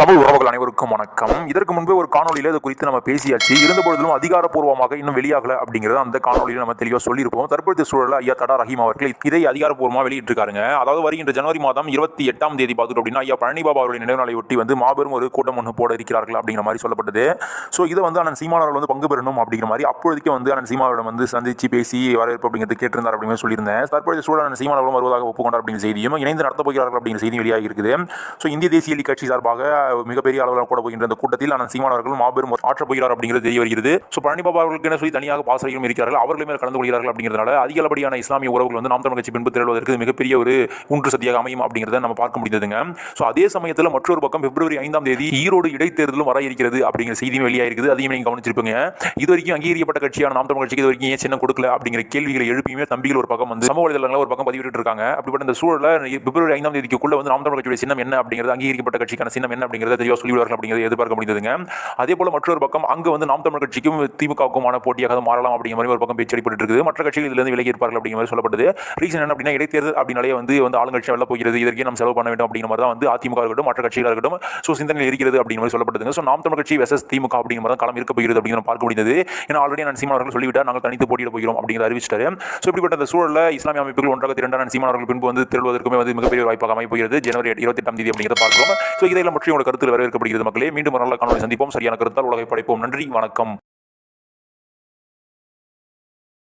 தமிழ் உறவுகள் அனைவருக்கும் வணக்கம். இதற்கு முன்பே ஒரு காணொலியில் இது குறித்து நம்ம பேசியாச்சு. இருந்தபொழுதிலும் அதிகாரப்பூர்வமாக இன்னும் வெளியாகல அப்படிங்கிறத அந்த காணொலியில் நம்ம தெளிவாக சொல்லியிருப்போம். தற்போது சூழலில் ஐயா தடா ரஹீம் அவர்கள் இதை அதிகாரப்பூர்வமாக வெளியிட்டிருக்காருங்க. அதாவது வருகின்ற ஜனவரி மாதம் இருபத்தி எட்டாம் தேதி பார்த்துட்டோம் அப்படின்னா ஐயா பழனி பாபா அவருடைய நினைவு ஒட்டி வந்து மாபெரும் ஒரு கூட்டம் ஒன்று போட இருக்கிறார்கள் அப்படிங்கிற மாதிரி சொல்லப்பட்டது. ஸோ இதை வந்து அண்ணன் சீமானவர்கள் வந்து பங்கு பெறணும் அப்படிங்கிற மாதிரி அப்பொழுதுக்கே வந்து அண்ணன் சீமானவரிடம் வந்து சந்திச்சு பேசி வரவேற்பு அப்படிங்கிறது கேட்டிருந்தார் அப்படின்னு சொல்லியிருந்தேன். தற்போது சூழல் அண்ணன் சீமானவர்களும் வருவதாக ஒப்புக்கொண்டார் அப்படிங்கிற செய்தியும் இணைந்து நடத்தப் போகிறார்கள் அப்படிங்கிற செய்தி வெளியாகி இருக்குது. ஸோ இந்திய தேசிய கட்சி சார்பாக மிகப்பெரிய அளவில் கூட போகின்ற இந்த கூட்டத்தில் ஆனால் சீமான் அவர்கள் மாபெரும் ஆற்றப் போகிறார் அப்படிங்கிறது தெரிய வருகிறது. ஸோ பழனி பாபா அவர்களுக்கு சொல்லி தனியாக பாசறையும் இருக்கிறார்கள் அவர்களுமே கலந்து கொள்கிறார்கள் அப்படிங்கிறதுனால அதிகளபடியான இஸ்லாமிய உறவுகள் வந்து நாம் தமிழ் கட்சி பின்பு திரள்வதற்கு மிகப்பெரிய ஒரு ஊன்று சதியாக அமையும் அப்படிங்கிறத நம்ம பார்க்க முடிந்ததுங்க. ஸோ அதே சமயத்தில் மற்றொரு பக்கம் பிப்ரவரி ஐந்தாம் தேதி ஈரோடு இடைத்தேர்தலும் வர இருக்கிறது அப்படிங்கிற செய்தியும் வெளியாகிறது அதையும் நீங்கள் கவனிச்சிருப்பீங்க. இது வரைக்கும் அங்கீகரிக்கப்பட்ட கட்சியான நாம் தமிழ் கட்சிக்கு இது வரைக்கும் ஏன் சின்னம் கொடுக்கல அப்படிங்கிற கேள்விகளை எழுப்பியுமே தம்பிகள் ஒரு பக்கம் வந்து சமூக வலைதளங்களில் ஒரு பக்கம் பதிவிட்டு இருக்காங்க. அப்படிப்பட்ட இந்த சூழலில் பிப்ரவரி ஐந்தாம் தேதிக்குள்ள வந்து நாம் தமிழ் கட்சியுடைய சின்னம் என்ன அப்படிங்கிறது அங்கீகரிக்கப்பட்ட கட்சிக்கான சின்னம் என்ன அப்படிங்கிறத தெளிவாக சொல்லிவிடுவார்கள் அப்படிங்கிறது எதிர்பார்க்க முடிந்ததுங்க. அதே போல மற்றொரு பக்கம் அங்கே வந்து நாம் தமிழ் கட்சிக்கும் திமுகவுக்குமான போட்டியாக மாறலாம் அப்படிங்கிற மாதிரி ஒரு பக்கம் பேச்சு அடிப்பட்டு இருக்குது. மற்ற கட்சிகள் இதுல இருந்து விலகி இருப்பார்கள் அப்படிங்கிற மாதிரி சொல்லப்படுது. ரீசன் என்ன அப்படின்னா இடைத்தேர்தல் அப்படின்னாலே வந்து வந்து ஆளுங்கட்சி வெளில போகிறது இதற்கே நம்ம செலவு பண்ண வேண்டும் அப்படிங்கிற மாதிரி தான் வந்து அதிமுக இருக்கட்டும் மற்ற கட்சிகளாக இருக்கட்டும் ஸோ சிந்தனை இருக்கிறது அப்படிங்கிற மாதிரி சொல்லப்படுதுங்க. ஸோ நாம் தமிழ் கட்சி வெசஸ் திமுக அப்படிங்கிற மாதிரி களம் இருக்க போகிறது அப்படிங்கிற பார்க்க முடிந்தது. ஏன்னா ஆல்ரெடி நான் சீமான் அவர்கள் சொல்லிவிட்டார் நாங்கள் தனித்து போட்டியிட போகிறோம் அப்படிங்கிற அறிவிச்சிட்டாரு. ஸோ இப்படிப்பட்ட அந்த சூழலில் இஸ்லாமிய அமைப்புகள் ஒன்றாக திரண்டான சீமான் அவர்கள் பின்பு வந்து திரள்வதற்குமே வந்து மிகப்பெரிய வாய்ப்பாக அமைய போகிறது ஜனவரி இருபத்தி எட்டாம் தேதி அப்படிங்கிறத பார்க்கிறோம். ஸோ இதையெல்லாம் மற்றும் கருத்துக்கள் கருத்து வரவேற்கப்படுகிறது மக்களே. மீண்டும் நல்ல காணொலி சந்திப்போம். சரியான கருத்தால் உலகை படைப்போம். நன்றி. வணக்கம்.